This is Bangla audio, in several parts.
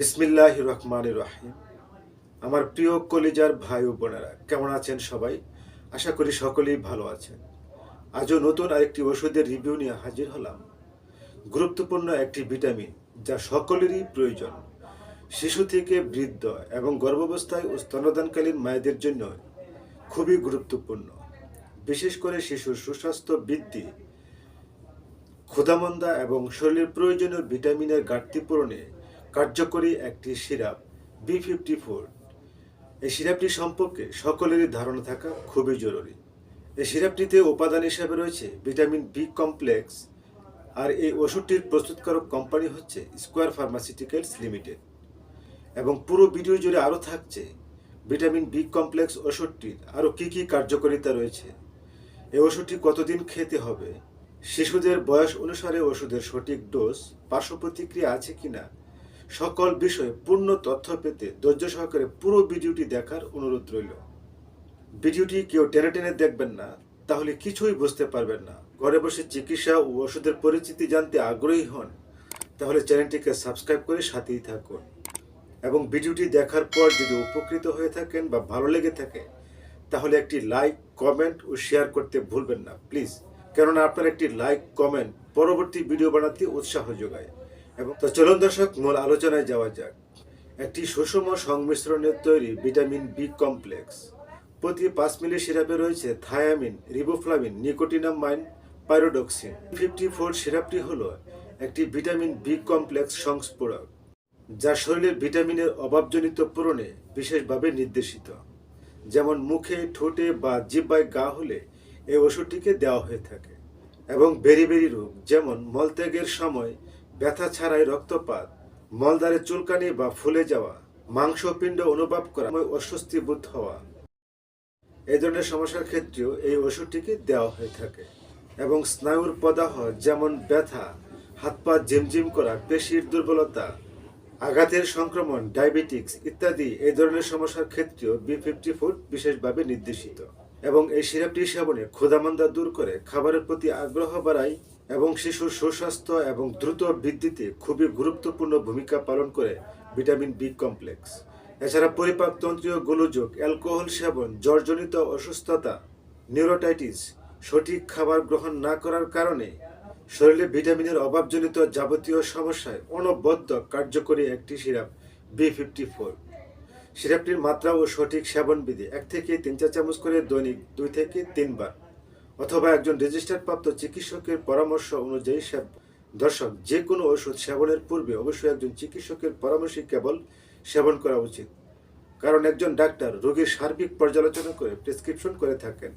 বিসমিল্লাহ রহমান রাহিম। আমার প্রিয় কলিজার ভাই ও বোনেরা, কেমন আছেন সবাই? আশা করি সকলেই ভালো আছেন। আজও নতুন আরেকটি ওষুধের রিভিউ নিয়ে হাজির হলাম। গুরুত্বপূর্ণ একটি ভিটামিন যা সকলেরই প্রয়োজন। শিশু থেকে বৃদ্ধ এবং গর্ভাবস্থায় ও স্তনদানকালীন মায়েদের জন্য খুবই গুরুত্বপূর্ণ। বিশেষ করে শিশুর সুস্বাস্থ্য বৃদ্ধি, ক্ষুধামন্দা এবং শরীরের প্রয়োজনীয় ভিটামিনের ঘাটতি পূরণে কার্যকরী একটি সিরাপ বি ফিফটি ফোর এই সিরাপটি সম্পর্কে সকলেরই ধারণা থাকা খুবই জরুরি। এই সিরাপটিতে উপাদান হিসাবে রয়েছে ভিটামিন বি কমপ্লেক্স আর এই ওষুধটির প্রস্তুতকারক কোম্পানি হচ্ছে স্কোয়ার ফার্মাসিউটিক্যালস লিমিটেড এবং পুরো ভিডিও জুড়ে আরও থাকছে ভিটামিন বি কমপ্লেক্স ওষুধটির আরও কী কী কার্যকারিতা রয়েছে। এই ওষুধটি কতদিন খেতে হবে, শিশুদের বয়স অনুসারে ওষুধের সঠিক ডোজ, পার্শ্ব প্রতিক্রিয়া আছে কিনা সকল বিষয়ে পূর্ণ তথ্য পেতে ধৈর্য সহকারে পুরো ভিডিওটি দেখার অনুরোধ রইল। ভিডিওটি কেউ টেনে টেনে দেখবেন না, তাহলে কিছুই বুঝতে পারবেন না। ঘরে বসে চিকিৎসা ও ওষুধের পরিচিতি জানতে আগ্রহী হন, তাহলে চ্যানেলটিকে সাবস্ক্রাইব করে সাথেই থাকুন। এবং ভিডিওটি দেখার পর যদি উপকৃত হয়ে থাকেন বা ভালো লেগে থাকে, তাহলে একটি লাইক, কমেন্ট ও শেয়ার করতে ভুলবেন না, প্লিজ। কেননা আপনার একটি লাইক, কমেন্ট পরবর্তী ভিডিও বানাতে উৎসাহ যোগায়। এবং তো চলুন দর্শক, মূল আলোচনায় যাওয়া যাক। একটি সুষম সংমিশ্রণের তৈরি ভিটামিন বি কমপ্লেক্স। প্রতি পাঁচ মিলি সিরাপে রয়েছে thiamine riboflavin nicotinamide, pyridoxine. Fifty four সিরাপটি হল একটি ভিটামিন বি কমপ্লেক্স সংস্ফোরক, যা শরীরের ভিটামিনের অভাবজনিত পূরণে বিশেষভাবে নির্দেশিত। যেমন মুখে, ঠোঁটে বা জিব্বায় গা হলে এই ওষুধটিকে দেওয়া হয়ে থাকে। এবং বেরি বেরি রোগ, যেমন মলত্যাগের সময় ব্যথা ছাড়াই রক্তপাত, মলদ্বারে চুলকানি বা ফুলে যাওয়া, মাংসপিণ্ড অনুভব করা অস্বস্তি বোধ হওয়া। এই ধরনের সমস্যার ক্ষেত্রেও এই ওষুধটিকে দেওয়া হয়ে থাকে এবং স্নায়ুর প্রদাহ যেমন ব্যথা, হাত পা ঝিমঝিম করা, পেশির দুর্বলতা, আঘাতের সংক্রমণ ডায়াবেটিক্স ইত্যাদি এই ধরনের সমস্যার ক্ষেত্রেও বি ফিফটি ফুড বিশেষভাবে নির্দেশিত। এবং এই সিরাপটি সেবনে ক্ষুধামন্দা দূর করে খাবারের প্রতি আগ্রহ বাড়ায় এবং শিশুর সুস্বাস্থ্য এবং দ্রুত বৃদ্ধিতে খুবই গুরুত্বপূর্ণ ভূমিকা পালন করে ভিটামিন বি কমপ্লেক্স। এছাড়া পরিপাকতন্ত্রীয় গোলযোগ, অ্যালকোহল সেবন জ্বরজনিত অসুস্থতা, নিউরোটাইটিস, সঠিক খাবার গ্রহণ না করার কারণে শরীরে ভিটামিনের অভাবজনিত যাবতীয় সমস্যায় অনবদ্য কার্যকরী একটি সিরাপ বি ফিফটি ফোর। সিরাপটির মাত্রা ও সঠিক সেবনবিধি এক থেকে তিন চা চামচ করে দৈনিক দুই থেকে তিনবার। অথবা একজন রেজিস্টার প্রাপ্ত চিকিৎসকের পরামর্শ অনুযায়ী দর্শক যে কোনো ওষুধ সেবনের পূর্বে অবশ্যই একজন চিকিৎসকের পরামর্শে কেবল সেবন করা উচিত। কারণ একজন ডাক্তার রোগীর সার্বিক পর্যালোচনা করে প্রেসক্রিপশন করে থাকেন।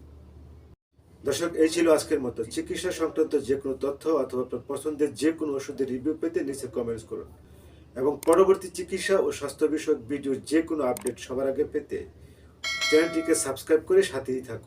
দর্শক, এই ছিল আজকের মতো। চিকিৎসা সংক্রান্ত যে কোনো তথ্য অথবা আপনার পছন্দের যে কোনো ওষুধের রিভিউ পেতে নিচে কমেন্টস করুন। এবং পরবর্তী চিকিৎসা ও স্বাস্থ্য বিষয়ক ভিডিও যে কোনো আপডেট সবার আগে পেতে চ্যানেলটিকে সাবস্ক্রাইব করে সাথেই থাকুন।